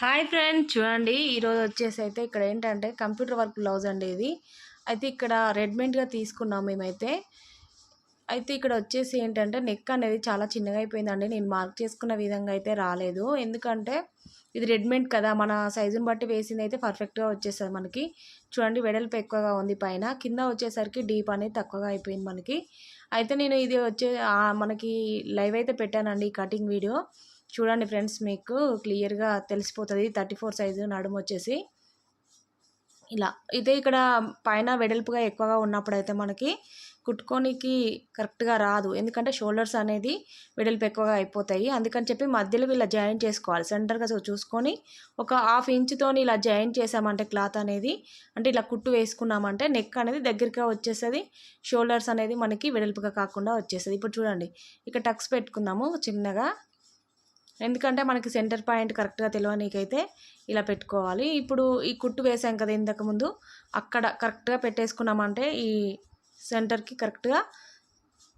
Hi friend చూడండి ఈరోజు వచ్చేసి అయితే ఇక్కడ ఏంటంటే కంప్యూటర్ వర్క్ బ్లౌజ్ అండి ఇది. అయితే ఇక్కడ రెడీమేడ్గా తీసుకున్నాం మేమైతే. అయితే ఇక్కడ వచ్చేసి ఏంటంటే నెక్ అనేది చాలా చిన్నగా అయిపోయిందండి. నేను మార్క్ చేసుకున్న విధంగా అయితే రాలేదు. ఎందుకంటే ఇది రెడీమేడ్ కదా మన సైజుని బట్టి వేసింది అయితే పర్ఫెక్ట్గా వచ్చేస్తుంది మనకి. చూడండి వెడల్పు ఎక్కువగా ఉంది పైన. కింద వచ్చేసరికి డీప్ అనేది తక్కువగా అయిపోయింది మనకి. అయితే నేను ఇది వచ్చే మనకి లైవ్ అయితే పెట్టానండి కటింగ్ వీడియో. చూడండి ఫ్రెండ్స్ మీకు క్లియర్గా తెలిసిపోతుంది. థర్టీ ఫోర్ సైజు నడుము వచ్చేసి. ఇలా ఇదే ఇక్కడ పైన వెడల్పుగా ఎక్కువగా ఉన్నప్పుడు అయితే మనకి కుట్టుకోనికి కరెక్ట్గా రాదు. ఎందుకంటే షోల్డర్స్ అనేది వెడల్పు ఎక్కువగా అయిపోతాయి. అందుకని చెప్పి మధ్యలో ఇలా జాయిన్ చేసుకోవాలి. సెంటర్గా చూసుకొని ఒక హాఫ్ ఇంచుతోని ఇలా జాయిన్ చేసామంటే క్లాత్ అనేది అంటే ఇలా కుట్టు వేసుకున్నామంటే నెక్ అనేది దగ్గరగా వచ్చేస్తుంది. షోల్డర్స్ అనేది మనకి వెడల్పుగా కాకుండా వచ్చేస్తుంది. ఇప్పుడు చూడండి ఇక్కడ టక్స్ పెట్టుకుందాము చిన్నగా. ఎందుకంటే మనకి సెంటర్ పాయింట్ కరెక్ట్గా తెలియనీకైతే ఇలా పెట్టుకోవాలి. ఇప్పుడు ఈ కుట్టు వేసాం కదా ఇంతకు ముందు అక్కడ కరెక్ట్గా పెట్టేసుకున్నామంటే ఈ సెంటర్కి కరెక్ట్గా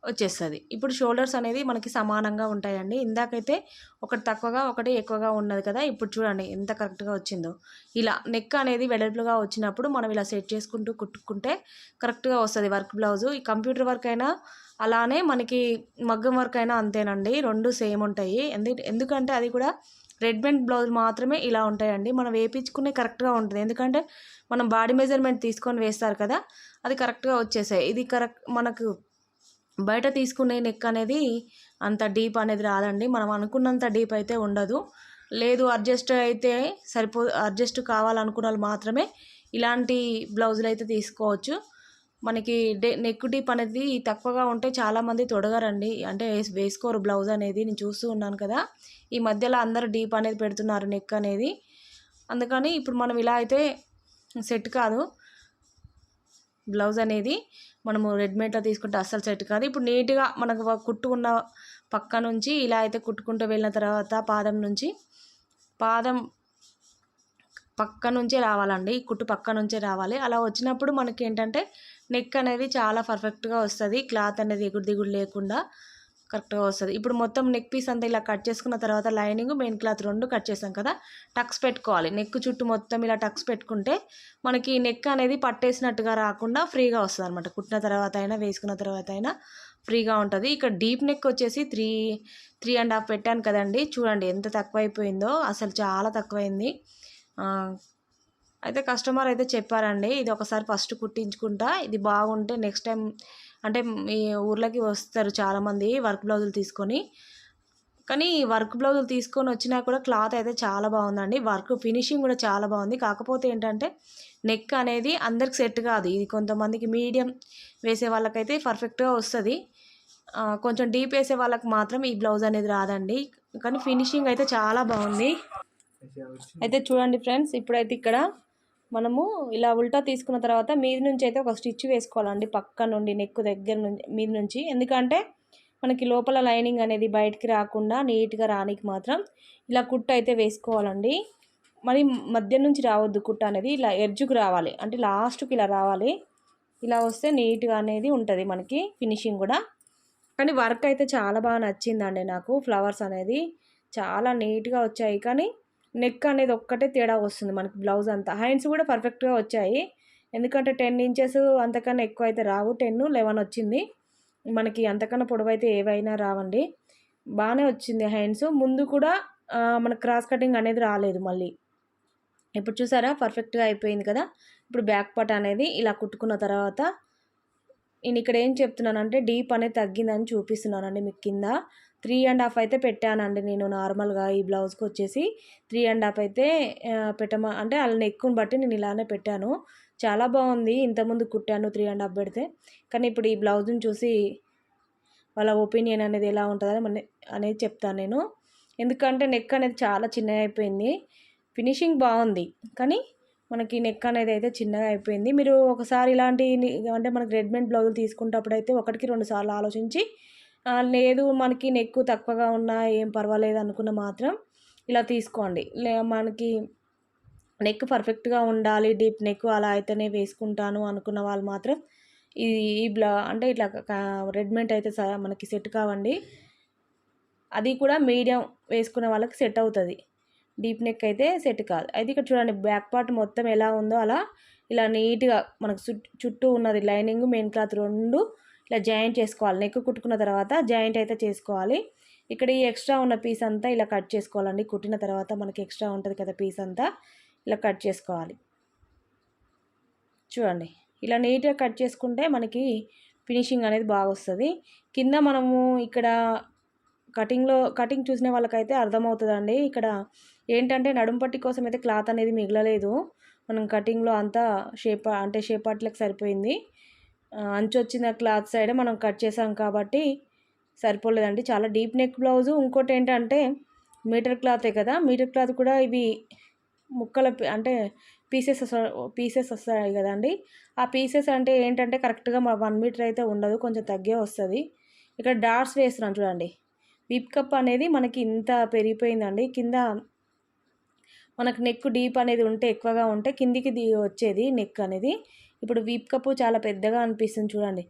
వచ్చేస్తుంది. ఇప్పుడు షోల్డర్స్ అనేది మనకి సమానంగా ఉంటాయండి. ఇందాకైతే ఒకటి తక్కువగా ఒకటి ఎక్కువగా ఉన్నది కదా. ఇప్పుడు చూడండి ఎంత కరెక్ట్గా వచ్చిందో. ఇలా నెక్ అనేది వెడల్పుగా వచ్చినప్పుడు మనం ఇలా సెట్ చేసుకుంటూ కుట్టుకుంటే కరెక్ట్గా వస్తుంది వర్క్ బ్లౌజు. ఈ కంప్యూటర్ వర్క్ అయినా అలానే మనకి మగ్గం వర్క్ అయినా అంతేనండి. రెండు సేమ్ ఉంటాయి. ఎందు ఎందుకంటే అది కూడా రెడ్మెంట్ బ్లౌజ్ మాత్రమే ఇలా ఉంటాయండి. మనం వేయించుకునే కరెక్ట్గా ఉంటుంది. ఎందుకంటే మనం బాడీ మెజర్మెంట్ తీసుకొని వేస్తారు కదా. అది కరెక్ట్గా వచ్చేసాయి. ఇది కరెక్ట్ మనకు బయట తీసుకునే నెక్ అనేది అంత డీప్ అనేది రాదండి. మనం అనుకున్నంత డీప్ అయితే ఉండదు. లేదు అడ్జస్ట్ అయితే సరిపో అడ్జస్ట్ కావాలనుకున్న వాళ్ళు మాత్రమే ఇలాంటి బ్లౌజులు అయితే తీసుకోవచ్చు. మనకి డే నెక్ డీప్ అనేది తక్కువగా ఉంటే చాలామంది తొడగరండి. అంటే వేసుకోరు బ్లౌజ్ అనేది. నేను చూస్తూ ఉన్నాను కదా. ఈ మధ్యలో అందరూ డీప్ అనేది పెడుతున్నారు నెక్ అనేది. అందుకని ఇప్పుడు మనం ఇలా అయితే సెట్ కాదు. బ్లౌజ్ అనేది మనము రెడీమేడ్లో తీసుకుంటే అస్సలు సెట్ కాదు. ఇప్పుడు నీట్గా మనకు కుట్టుకున్న పక్క నుంచి ఇలా అయితే కుట్టుకుంటూ వెళ్ళిన తర్వాత పాదం నుంచి పాదం పక్క నుంచే రావాలండి. ఈ కుట్టు పక్క నుంచే రావాలి. అలా వచ్చినప్పుడు మనకి ఏంటంటే నెక్ అనేది చాలా పర్ఫెక్ట్గా వస్తుంది. క్లాత్ అనేది ఎగుడు దిగుడు లేకుండా కరెక్ట్గా వస్తుంది. ఇప్పుడు మొత్తం నెక్ పీస్ అంతా ఇలా కట్ చేసుకున్న తర్వాత లైనింగ్ మెయిన్ క్లాత్ రెండు కట్ చేసాం కదా టక్స్ పెట్టుకోవాలి. నెక్ చుట్టూ మొత్తం ఇలా టక్స్ పెట్టుకుంటే మనకి నెక్ అనేది పట్టేసినట్టుగా రాకుండా ఫ్రీగా వస్తుంది అనమాట కుట్టిన తర్వాత అయినా వేసుకున్న తర్వాత అయినా ఫ్రీగా ఉంటుంది. ఇక్కడ డీప్ నెక్ వచ్చేసి త్రీ త్రీ అండ్ హాఫ్ పెట్టాను కదండి. చూడండి ఎంత తక్కువైపోయిందో అసలు చాలా తక్కువైంది. అయితే కస్టమర్ అయితే చెప్పారండి ఇది ఒకసారి ఫస్ట్ కుట్టించుకుంటా ఇది బాగుంటే నెక్స్ట్ టైం అంటే మీ ఊర్లోకి వస్తారు చాలామంది వర్క్ బ్లౌజులు తీసుకొని. కానీ వర్క్ బ్లౌజులు తీసుకొని వచ్చినా కూడా క్లాత్ అయితే చాలా బాగుందండి. వర్క్ ఫినిషింగ్ కూడా చాలా బాగుంది. కాకపోతే ఏంటంటే నెక్ అనేది అందరికి సెట్ కాదు. ఇది కొంతమందికి మీడియం వేసే వాళ్ళకైతే పర్ఫెక్ట్గా వస్తుంది. కొంచెం డీప్ వేసే వాళ్ళకి మాత్రం ఈ బ్లౌజ్ అనేది రాదండి. కానీ ఫినిషింగ్ అయితే చాలా బాగుంది. అయితే చూడండి ఫ్రెండ్స్ ఇప్పుడైతే ఇక్కడ మనము ఇలా ఉల్టా తీసుకున్న తర్వాత మీది నుంచి అయితే ఒక స్టిచ్ వేసుకోవాలండి. పక్క నుండి నెక్ దగ్గర నుంచి మీది నుంచి. ఎందుకంటే మనకి లోపల లైనింగ్ అనేది బయటికి రాకుండా నీట్గా రానికి మాత్రం ఇలా కుట్ట అయితే వేసుకోవాలండి. మరి మధ్య నుంచి రావద్దు కుట్ట అనేది. ఇలా ఎడ్జ్కి రావాలి. అంటే లాస్ట్కి ఇలా రావాలి. ఇలా వస్తే నీట్గా అనేది ఉంటుంది మనకి ఫినిషింగ్ కూడా. కానీ వర్క్ అయితే చాలా బాగా నచ్చిందండి నాకు. ఫ్లవర్స్ అనేది చాలా నీట్గా వచ్చాయి. కానీ నెక్ అనేది ఒక్కటే తేడా వస్తుంది మనకి బ్లౌజ్ అంతా. హ్యాండ్స్ కూడా పర్ఫెక్ట్గా వచ్చాయి. ఎందుకంటే టెన్ ఇంచెస్ అంతకన్నా ఎక్కువ అయితే రావు. టెన్ లెవెన్ వచ్చింది. మనకి అంతకన్నా పొడవైతే ఏవైనా రావండి. బాగానే వచ్చింది హ్యాండ్స్ ముందు కూడా మన క్రాస్ కటింగ్ అనేది రాలేదు మళ్ళీ. ఇప్పుడు చూసారా? పర్ఫెక్ట్గా అయిపోయింది కదా? ఇప్పుడు బ్యాక్ పార్ట్ అనేది ఇలా కుట్టుకున్న తర్వాత నేను ఇక్కడ ఏం చెప్తున్నానంటే డీప్ అనేది తగ్గిందని చూపిస్తున్నానండి మీకు కింద. త్రీ అండ్ హాఫ్ అయితే పెట్టానండి నేను నార్మల్గా ఈ బ్లౌజ్కి వచ్చేసి. త్రీ అండ్ హాఫ్ అయితే పెట్టమా అంటే వాళ్ళ నెక్కుని బట్టి నేను ఇలానే పెట్టాను. చాలా బాగుంది. ఇంతకుముందు కుట్టాను త్రీ అండ్ హాఫ్ పెడితే. కానీ ఇప్పుడు ఈ బ్లౌజ్ని చూసి వాళ్ళ ఒపీనియన్ అనేది ఎలా ఉంటుందని మన అనేది చెప్తాను నేను. ఎందుకంటే నెక్ అనేది చాలా చిన్నగా అయిపోయింది. ఫినిషింగ్ బాగుంది. కానీ మనకి నెక్ అనేది అయితే చిన్నగా అయిపోయింది. మీరు ఒకసారి ఇలాంటి అంటే మనకి రెడీమేడ్ బ్లౌజులు తీసుకునేటప్పుడు అయితే ఒకటికి రెండు సార్లు ఆలోచించి లేదు మనకి నెక్కు తక్కువగా ఉన్నా ఏం పర్వాలేదు అనుకున్న మాత్రం ఇలా తీసుకోండి. లే మనకి నెక్ పర్ఫెక్ట్గా ఉండాలి డీప్ నెక్ అలా అయితేనే వేసుకుంటాను అనుకున్న వాళ్ళు మాత్రం ఇది ఈ బ్లా అంటే ఇట్లా రెడీమేడ్ అయితే స- మనకి సెట్ కావండి. అది కూడా మీడియం వేసుకున్న వాళ్ళకి సెట్ అవుతుంది. డీప్ నెక్ అయితే సెట్ కాదు. అయితే ఇక్కడ చూడండి బ్యాక్ పార్ట్ మొత్తం ఎలా ఉందో అలా ఇలా నీట్గా మనకు చుట్టూ ఉన్నది లైనింగ్ మెయిన్ క్లాత్ రెండు ఇలా జాయింట్ చేసుకోవాలి. నెక్ కుట్టుకున్న తర్వాత జాయింట్ అయితే చేసుకోవాలి. ఇక్కడ ఈ ఎక్స్ట్రా ఉన్న పీస్ అంతా ఇలా కట్ చేసుకోవాలండి. కుట్టిన తర్వాత మనకి ఎక్స్ట్రా ఉంటుంది కదా పీస్ అంతా ఇలా కట్ చేసుకోవాలి. చూడండి. ఇలా నీట్గా కట్ చేసుకుంటే మనకి ఫినిషింగ్ అనేది బాగా వస్తుంది. కింద మనము ఇక్కడ కటింగ్లో కటింగ్ చూసిన వాళ్ళకైతే అర్థమవుతుందండి. ఇక్కడ ఏంటంటే నడుంపట్టి కోసం అయితే క్లాత్ అనేది మిగలలేదు. మనం కటింగ్లో అంతా షేప్ అంటే షేప్ అట్లకి సరిపోయింది. అంచు వచ్చిన క్లాత్ సైడ్ మనం కట్ చేసాం కాబట్టి సరిపోలేదండి. చాలా డీప్ నెక్ బ్లౌజు. ఇంకోటి ఏంటంటే మీటర్ క్లాతే కదా. మీటర్ క్లాత్ కూడా ఇవి ముక్కల అంటే పీసెస్ పీసెస్ వస్తాయి కదండి. ఆ పీసెస్ అంటే ఏంటంటే కరెక్ట్గా మా వన్ మీటర్ అయితే ఉండదు. కొంచెం తగ్గే వస్తుంది. ఇక్కడ డాట్స్ వేస్తున్నాం చూడండి. విప్ కప్ అనేది మనకి ఇంత పెరిగిపోయిందండి. కింద మనకు నెక్ డీప్ అనేది ఉంటే ఎక్కువగా ఉంటే కిందికి వచ్చేది నెక్ అనేది. ఇప్పుడు వీప్ కప్పు చాలా పెద్దగా అనిపిస్తుంది చూడండి.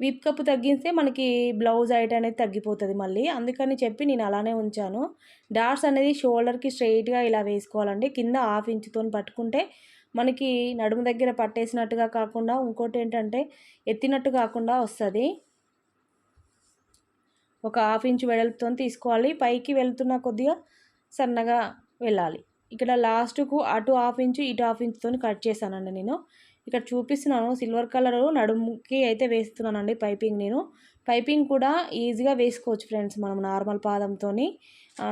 వీప్ కప్పు తగ్గిస్తే మనకి బ్లౌజ్ హైట్ అనేది తగ్గిపోతుంది మళ్ళీ. అందుకని చెప్పి నేను అలానే ఉంచాను. డాట్స్ అనేది షోల్డర్కి స్ట్రైట్గా ఇలా వేసుకోవాలండి. కింద హాఫ్ ఇంచుతో పట్టుకుంటే మనకి నడుము దగ్గర పట్టేసినట్టుగా కాకుండా ఇంకోటి ఏంటంటే ఎత్తినట్టు కాకుండా వస్తుంది. ఒక హాఫ్ ఇంచ్ వెడల్పుతో తీసుకోవాలి. పైకి వెళ్తున్న కొద్దిగా సన్నగా వెళ్ళాలి. ఇక్కడ లాస్ట్కు అటు హాఫ్ ఇంచు ఇటు హాఫ్ ఇంచుతో కట్ చేశానండి నేను. ఇక్కడ చూపిస్తున్నాను సిల్వర్ కలర్ నడుముకి అయితే వేస్తున్నానండి పైపింగ్ నేను. పైపింగ్ కూడా ఈజీగా వేసుకోవచ్చు ఫ్రెండ్స్ మనం నార్మల్ పాదంతో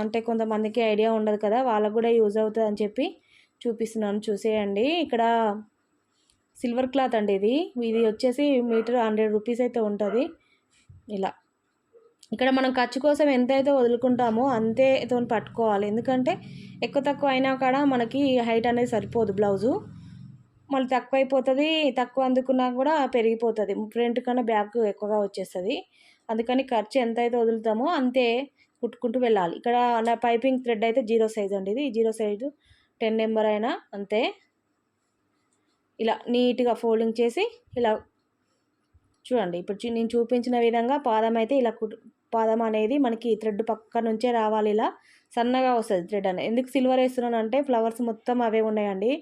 అంటే కొంతమందికి ఐడియా ఉండదు కదా వాళ్ళకు కూడా యూజ్ అవుతుంది అని చెప్పి చూపిస్తున్నాను చూసేయండి. ఇక్కడ సిల్వర్ క్లాత్ అండి ఇది. ఇది వచ్చేసి మీటర్ హండ్రెడ్ రూపీస్ అయితే ఉంటుంది. ఇలా. ఇక్కడ మనం ఖర్చు కోసం ఎంతైతే వదులుకుంటామో అంతేతో పట్టుకోవాలి. ఎందుకంటే ఎక్కువ తక్కువ అయినా కూడా మనకి హైట్ అనేది సరిపోదు బ్లౌజు. మళ్ళీ తక్కువ అయిపోతుంది తక్కువ అందుకున్నా కూడా పెరిగిపోతుంది. ఫ్రంట్ కన్నా బ్యాక్ ఎక్కువగా వచ్చేస్తుంది. అందుకని ఖర్చు ఎంతైతే వదులుతామో అంతే కుట్టుకుంటూ వెళ్ళాలి. ఇక్కడ నా పైపింగ్ థ్రెడ్ అయితే జీరో సైజ్ అండి ఇది. జీరో సైజు టెన్ నెంబర్ అయినా అంతే. ఇలా నీట్గా ఫోల్డింగ్ చేసి ఇలా చూడండి ఇప్పుడు నేను చూపించిన విధంగా పాదం అయితే ఇలా పాదం అనేది మనకి థ్రెడ్ పక్క నుంచే రావాలి ఇలా సన్నగా వస్తుంది థ్రెడ్ అనేది ఎందుకు సిల్వర్ వేస్తున్నాను అంటే ఫ్లవర్స్ మొత్తం అవే ఉన్నాయండి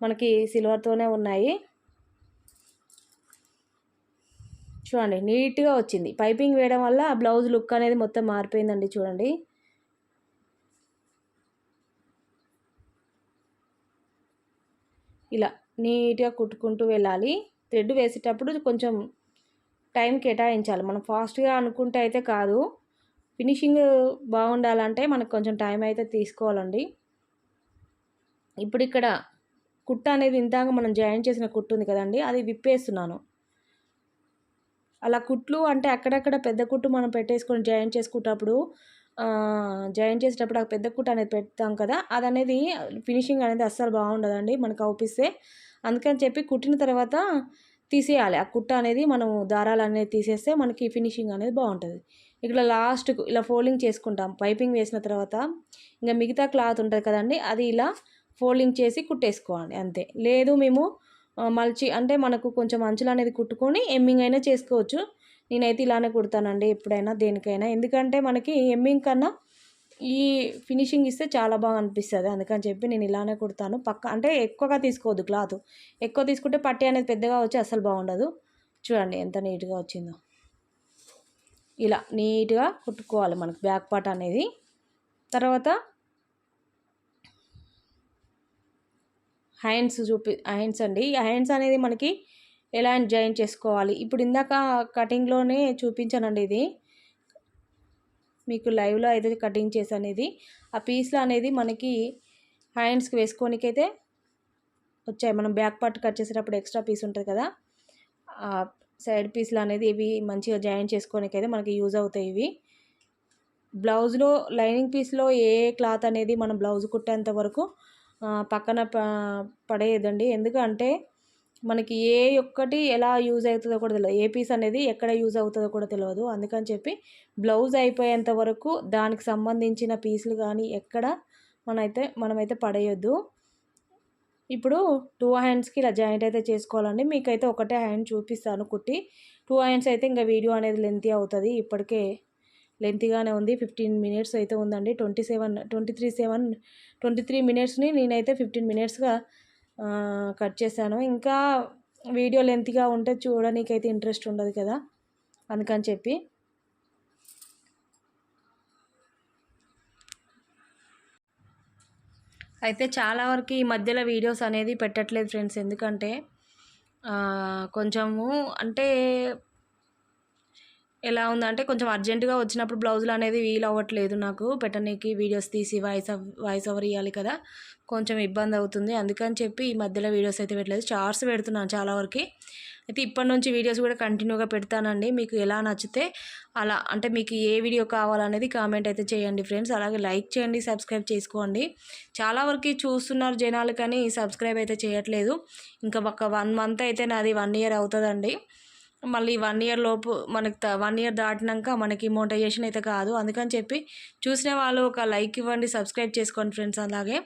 మనకి సిల్వర్తోనే ఉన్నాయి. చూడండి నీట్గా వచ్చింది. పైపింగ్ వేయడం వల్ల ఆ బ్లౌజ్ లుక్ అనేది మొత్తం మారిపోయిందండి చూడండి. ఇలా నీట్గా కుట్టుకుంటూ వెళ్ళాలి. థ్రెడ్ వేసేటప్పుడు కొంచెం టైం కేటాయించాలి. మనం ఫాస్ట్గా అనుకుంటే అయితే కాదు. ఫినిషింగ్ బాగుండాలంటే మనకు కొంచెం టైం అయితే తీసుకోవాలండి. ఇప్పుడు ఇక్కడ కుట్ట అనేది ఇంతాక మనం జాయిన్ చేసిన కుట్టు ఉంది కదండి అది విప్పేస్తున్నాను. అలా కుట్లు అంటే అక్కడక్కడ పెద్ద కుట్టు మనం పెట్టేసుకొని జాయిన్ చేసుకుంటప్పుడు జాయిన్ చేసేటప్పుడు ఆ పెద్ద కుట్టు అనేది పెడతాం కదా అది అనేది ఫినిషింగ్ అనేది అస్సలు బాగుండదండి మనకు అవుపిస్తే అందుకని చెప్పి కుట్టిన తర్వాత తీసేయాలి. ఆ కుట్ట అనేది మనం దారాలు అనేది తీసేస్తే మనకి ఫినిషింగ్ అనేది బాగుంటుంది. ఇక్కడ లాస్ట్కు ఇలా ఫోల్డింగ్ చేసుకుంటాం. పైపింగ్ వేసిన తర్వాత ఇంకా మిగతా క్లాత్ ఉంటుంది కదండి అది ఇలా ఫోల్డింగ్ చేసి కుట్టేసుకోవాలి అంతే. లేదు మేము మల్చి అంటే మనకు కొంచెం అంచులు అనేది కుట్టుకొని ఎమ్మింగ్ అయినా చేసుకోవచ్చు. నేనైతే ఇలానే కుడతానండి ఎప్పుడైనా దేనికైనా. ఎందుకంటే మనకి ఎమ్మింగ్ కన్నా ఈ ఫినిషింగ్ ఇస్తే చాలా బాగా అనిపిస్తుంది. అందుకని చెప్పి నేను ఇలానే కుడతాను. పక్క అంటే ఎక్కువగా తీసుకోవద్దు క్లాత్. ఎక్కువ తీసుకుంటే పట్టి అనేది పెద్దగా వచ్చి అసలు బాగుండదు. చూడండి ఎంత నీట్గా వచ్చిందో. ఇలా నీట్గా కుట్టుకోవాలి మనకు బ్యాక్ పార్ట్ అనేది. తర్వాత హ్యాండ్స్ చూపి హ్యాండ్స్ అండి. హ్యాండ్స్ అనేది మనకి ఎలా జాయిన్ చేసుకోవాలి? ఇప్పుడు ఇందాక కటింగ్లోనే చూపించానండి ఇది. మీకు లైవ్లో అయితే కటింగ్ చేశాను ఇది ఆ పీస్లు అనేది మనకి హ్యాండ్స్కి వేసుకోనికైతే వచ్చాయి. మనం బ్యాక్ పార్ట్ కట్ చేసేటప్పుడు ఎక్స్ట్రా పీస్ ఉంటుంది కదా. సైడ్ పీస్లు అనేది ఇవి మంచిగా జాయిన్ చేసుకోనికైతే మనకి యూజ్ అవుతాయి ఇవి. బ్లౌజ్లో లైనింగ్ పీస్లో ఏ క్లాత్ అనేది మనం బ్లౌజ్ కుట్టేంత వరకు పక్కన పడేయదండి ఎందుకంటే మనకి ఏ ఒక్కటి ఎలా యూజ్ అవుతుందో కూడా తెలియదు ఏ పీస్ అనేది ఎక్కడ యూజ్ అవుతుందో కూడా తెలియదు అందుకని చెప్పి బ్లౌజ్ అయిపోయేంత వరకు దానికి సంబంధించిన పీసులు కానీ ఎక్కడ మనైతే మనమైతే పడేయొద్దు. ఇప్పుడు టూ హ్యాండ్స్కి ఇలా జాయింట్ అయితే చేసుకోవాలండి. మీకైతే ఒకటే హ్యాండ్ చూపిస్తాను కుట్టి. టూ హ్యాండ్స్ అయితే ఇంకా వీడియో అనేది లెంతీ అవుతుంది. ఇప్పటికే లెంతీగానే ఉంది. ఫిఫ్టీన్ మినిట్స్ అయితే ఉందండి. Twenty seven twenty three seven twenty three మినిట్స్ని నేనైతే ఫిఫ్టీన్ మినిట్స్గా కట్ చేశాను. ఇంకా వీడియో లెంత్గా ఉంటే చూడడానికైతే ఇంట్రెస్ట్ ఉండదు కదా అందుకని చెప్పి. అయితే చాలా వరకు ఈ మధ్యలో వీడియోస్ అనేది పెట్టట్లేదు ఫ్రెండ్స్ ఎందుకంటే కొంచెము అంటే ఎలా ఉందంటే కొంచెం అర్జెంటుగా వచ్చినప్పుడు బ్లౌజులు అనేది వీలు అవ్వట్లేదు నాకు. పెట్టనీకి వీడియోస్ తీసి వాయిస్ వాయిస్ ఓవర్ ఇవ్వాలి కదా. కొంచెం ఇబ్బంది అవుతుంది. అందుకని చెప్పి ఈ మధ్యలో వీడియోస్ అయితే పెట్టలేదు. చార్ట్స్ పెడుతున్నాను చాలా వరకు. అయితే ఇప్పటి నుంచి వీడియోస్ కూడా కంటిన్యూగా పెడతానండి. మీకు ఎలా నచ్చితే అలా అంటే మీకు ఏ వీడియో కావాలనేది కామెంట్ అయితే చేయండి ఫ్రెండ్స్. అలాగే లైక్ చేయండి సబ్స్క్రైబ్ చేసుకోండి. చాలా వరకు చూస్తున్నారు జనాలు కానీ సబ్స్క్రైబ్ అయితే చేయట్లేదు. ఇంకా ఒక వన్ మంత్ అయితే నాది వన్ ఇయర్ అవుతుందండి. మళ్ళీ వన్ ఇయర్ లోపు మనకి వన్ ఇయర్ దాటినాక మనకి మోటైజేషన్ అయితే కాదు. అందుకని చెప్పి చూసిన వాళ్ళు ఒక లైక్ ఇవ్వండి సబ్స్క్రైబ్ చేసుకోండి ఫ్రెండ్స్ అలాగే.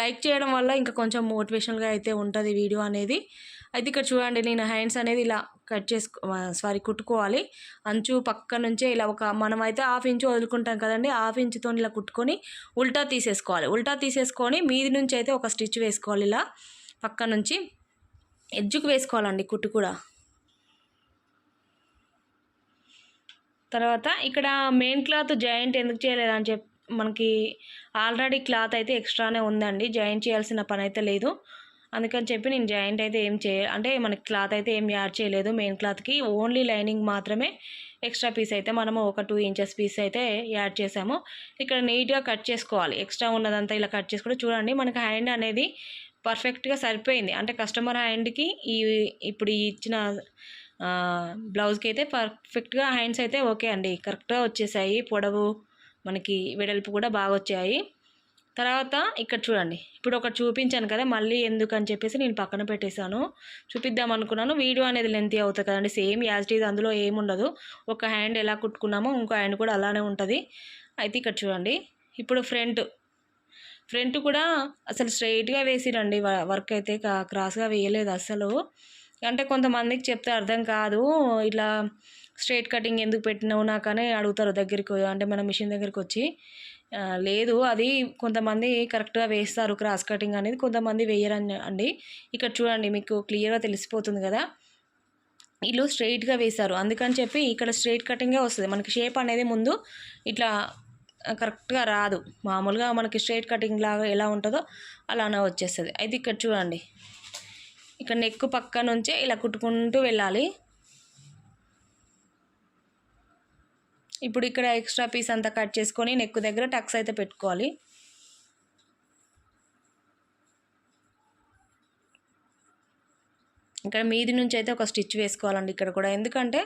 లైక్ చేయడం వల్ల ఇంకా కొంచెం మోటివేషనల్గా అయితే ఉంటుంది వీడియో అనేది. అయితే ఇక్కడ చూడండి నేను హ్యాండ్స్ అనేది ఇలా కట్ చేసుకో సారీ కుట్టుకోవాలి. అంచు పక్క నుంచే ఇలా ఒక మనం అయితే హాఫ్ ఇంచు వదులుకుంటాం కదండి హాఫ్ ఇంచుతో ఇలా కుట్టుకొని ఉల్టా తీసేసుకోవాలి. ఉల్టా తీసేసుకొని మీది నుంచి అయితే ఒక స్టిచ్ వేసుకోవాలి ఇలా పక్క నుంచి. ఎడ్జుకు వేసుకోవాలండి కుట్టు కూడా. తర్వాత ఇక్కడ మెయిన్ క్లాత్ జాయింట్ ఎందుకు చేయలేదని చెప్పి మనకి ఆల్రెడీ క్లాత్ అయితే ఎక్స్ట్రానే ఉందండి. జాయింట్ చేయాల్సిన పని అయితే లేదు. అందుకని చెప్పి నేను జాయింట్ అయితే ఏం చేయ అంటే మనకి క్లాత్ అయితే ఏం యాడ్ చేయలేదు. మెయిన్ క్లాత్కి ఓన్లీ లైనింగ్ మాత్రమే ఎక్స్ట్రా పీస్ అయితే మనము ఒక టూ ఇంచెస్ పీస్ అయితే యాడ్ చేసాము. ఇక్కడ నీట్గా కట్ చేసుకోవాలి. ఎక్స్ట్రా ఉన్నదంతా ఇలా కట్ చేసుకుంటే చూడండి మనకి హ్యాండ్ అనేది పర్ఫెక్ట్గా సరిపోయింది. అంటే కస్టమర్ హ్యాండ్కి ఈ ఇప్పుడు ఇచ్చిన బ్లౌజ్కి అయితే పర్ఫెక్ట్గా హ్యాండ్స్ అయితే ఓకే అండి. కరెక్ట్గా వచ్చేసాయి. పొడవు మనకి వెడల్పు కూడా బాగా వచ్చాయి. తర్వాత ఇక్కడ చూడండి. ఇప్పుడు ఒకటి చూపించాను కదా మళ్ళీ ఎందుకు అని చెప్పేసి నేను పక్కన పెట్టేశాను. చూపిద్దాం అనుకున్నాను. వీడియో అనేది లెంతీ అవుతుంది కదండి. సేమ్ యాజ్ ఇట్ ఈజ్ అందులో ఏముండదు ఒక హ్యాండ్ ఎలా కుట్టుకున్నామో ఇంకో హ్యాండ్ కూడా అలానే ఉంటుంది. అయితే ఇక్కడ చూడండి. ఇప్పుడు ఫ్రంట్. ఫ్రంట్ కూడా అసలు స్ట్రైట్గా వేసిరండి. వర్క్ అయితే క్రాస్గా వేయలేదు అసలు అంటే కొంతమందికి చెప్తే అర్థం కాదు. ఇట్లా స్ట్రైట్ కటింగ్ ఎందుకు పెట్టినావు? నాకనే అడుగుతారు దగ్గరికి అంటే మన మిషన్ దగ్గరికి వచ్చి లేదు అది కొంతమంది కరెక్ట్గా వేస్తారు. క్రాస్ కటింగ్ అనేది కొంతమంది వేయరని అండి. ఇక్కడ చూడండి మీకు క్లియర్గా తెలిసిపోతుంది కదా. వీళ్ళు స్ట్రైట్గా వేశారు. అందుకని చెప్పి ఇక్కడ స్ట్రైట్ కటింగే వస్తుంది. మనకి షేప్ అనేది ముందు ఇట్లా కరెక్ట్గా రాదు. మామూలుగా మనకి స్ట్రైట్ కటింగ్ లాగా ఎలా ఉంటుందో అలానే వచ్చేస్తుంది. అయితే ఇక్కడ చూడండి. ఇక్కడ నెక్ పక్క నుంచే ఇలా కుట్టుకుంటూ వెళ్ళాలి. ఇప్పుడు ఇక్కడ ఎక్స్ట్రా పీస్ అంతా కట్ చేసుకొని నెక్ దగ్గర టక్స్ అయితే పెట్టుకోవాలి. ఇక్కడ మీది నుంచి అయితే ఒక స్టిచ్ వేసుకోవాలండి ఇక్కడ కూడా. ఎందుకంటే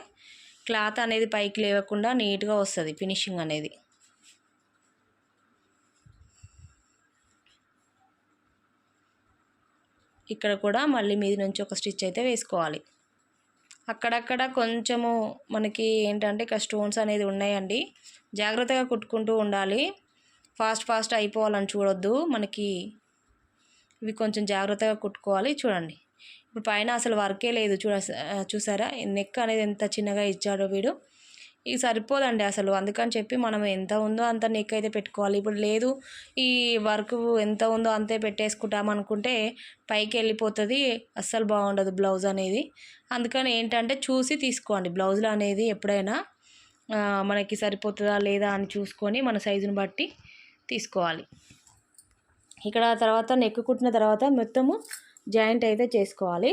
క్లాత్ అనేది పైకి లేవకుండా నీట్గా వస్తుంది ఫినిషింగ్ అనేది. ఇక్కడ కూడా మళ్ళీ మీది నుంచి ఒక స్టిచ్ అయితే వేసుకోవాలి. అక్కడక్కడ కొంచెము మనకి ఏంటంటే ఇక స్టోన్స్ అనేది ఉన్నాయండి. జాగ్రత్తగా కుట్టుకుంటూ ఉండాలి. ఫాస్ట్ ఫాస్ట్ అయిపోవాలని చూడొద్దు. మనకి ఇవి కొంచెం జాగ్రత్తగా కుట్టుకోవాలి. చూడండి. ఇప్పుడు పైన అసలు వర్కే లేదు. చూడ చూసారా? నెక్ అనేది ఎంత చిన్నగా ఇచ్చాడో వీడు. ఇది సరిపోదండి అసలు. అందుకని చెప్పి మనం ఎంత ఉందో అంత నెక్ అయితే పెట్టుకోవాలి. ఇప్పుడు లేదు ఈ వర్క్ ఎంత ఉందో అంతే పెట్టేసుకుంటాం అనుకుంటే పైకి వెళ్ళిపోతుంది అస్సలు బాగుండదు బ్లౌజ్ అనేది. అందుకని ఏంటంటే చూసి తీసుకోండి. బ్లౌజులు అనేది ఎప్పుడైనా మనకి సరిపోతుందా లేదా అని చూసుకొని మన సైజుని బట్టి తీసుకోవాలి. ఇక్కడ తర్వాత నెక్కు కుట్టిన తర్వాత మొత్తము జాయింట్ అయితే చేసుకోవాలి.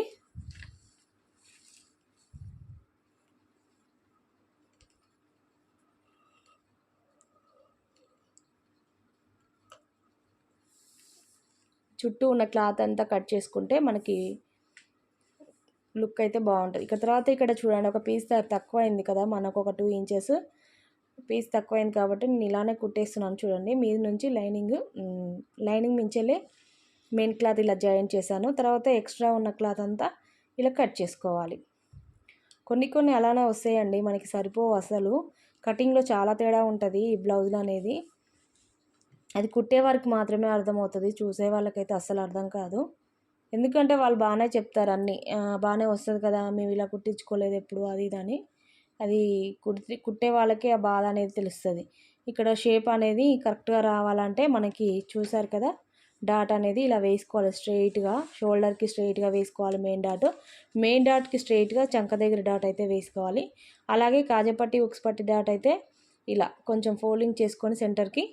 చుట్టూ ఉన్న క్లాత్ అంతా కట్ చేసుకుంటే మనకి లుక్ అయితే బాగుంటుంది. ఇక తర్వాత ఇక్కడ చూడండి ఒక పీస్ తక్కువ అయింది కదా మనకు ఒక టూ ఇంచెస్ పీస్ తక్కువ అయింది కాబట్టి నేను ఇలానే కుట్టేస్తున్నాను చూడండి. మీద నుంచి లైనింగ్ లైనింగ్ మించెలే మెయిన్ క్లాత్ ఇలా జాయిన్ చేశాను. తర్వాత ఎక్స్ట్రా ఉన్న క్లాత్ అంతా ఇలా కట్ చేసుకోవాలి. కొన్ని కొన్ని అలానే వస్తాయండి మనకి సరిపోవు అసలు. కటింగ్లో చాలా తేడా ఉంటుంది ఈ బ్లౌజులు అనేది. అది కుట్టే వారికి మాత్రమే అర్థమవుతుంది. చూసే వాళ్ళకైతే అస్సలు అర్థం కాదు. ఎందుకంటే వాళ్ళు బాగానే చెప్తారు అన్నీ. బాగానే వస్తుంది కదా మేము ఇలా కుట్టించుకోలేదు ఎప్పుడు అది ఇది అని. అది కుట్టి కుట్టే వాళ్ళకి ఆ బాధ అనేది తెలుస్తుంది. ఇక్కడ షేప్ అనేది కరెక్ట్గా రావాలంటే మనకి చూసారు కదా డాట్ అనేది ఇలా వేసుకోవాలి స్ట్రైట్గా షోల్డర్కి స్ట్రైట్గా వేసుకోవాలి మెయిన్ డాట్. మెయిన్ డాట్కి స్ట్రైట్గా చంక దగ్గర డాట్ అయితే వేసుకోవాలి. అలాగే కాజపట్టి ఉక్స్ పట్టి డాట్ అయితే ఇలా కొంచెం ఫోల్డింగ్ చేసుకొని సెంటర్కి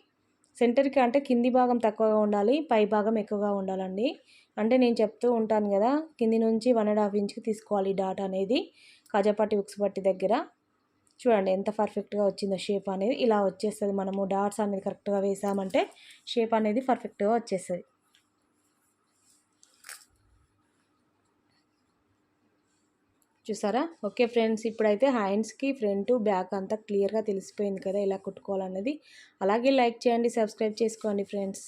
సెంటర్కి అంటే కింది భాగం తక్కువగా ఉండాలి పై భాగం ఎక్కువగా ఉండాలండి. అంటే నేను చెప్తూ ఉంటాను కదా కింది నుంచి వన్ అండ్ హాఫ్ ఇంచ్కి తీసుకోవాలి డాట్ అనేది కాజాపట్టి ఉక్సుపట్టి దగ్గర. చూడండి ఎంత పర్ఫెక్ట్గా వచ్చిందో షేప్ అనేది. ఇలా వచ్చేస్తుంది మనము డాట్స్ అనేది కరెక్ట్గా వేసామంటే షేప్ అనేది పర్ఫెక్ట్గా వచ్చేస్తుంది. చూసారా? ఓకే ఫ్రెండ్స్ ఇప్పుడైతే హ్యాండ్స్కి ఫ్రంట్ బ్యాక్ అంతా క్లియర్గా తెలిసిపోయింది కదా ఇలా కుట్టుకోవాలన్నది. అలాగే లైక్ చేయండి సబ్స్క్రైబ్ చేసుకోండి ఫ్రెండ్స్.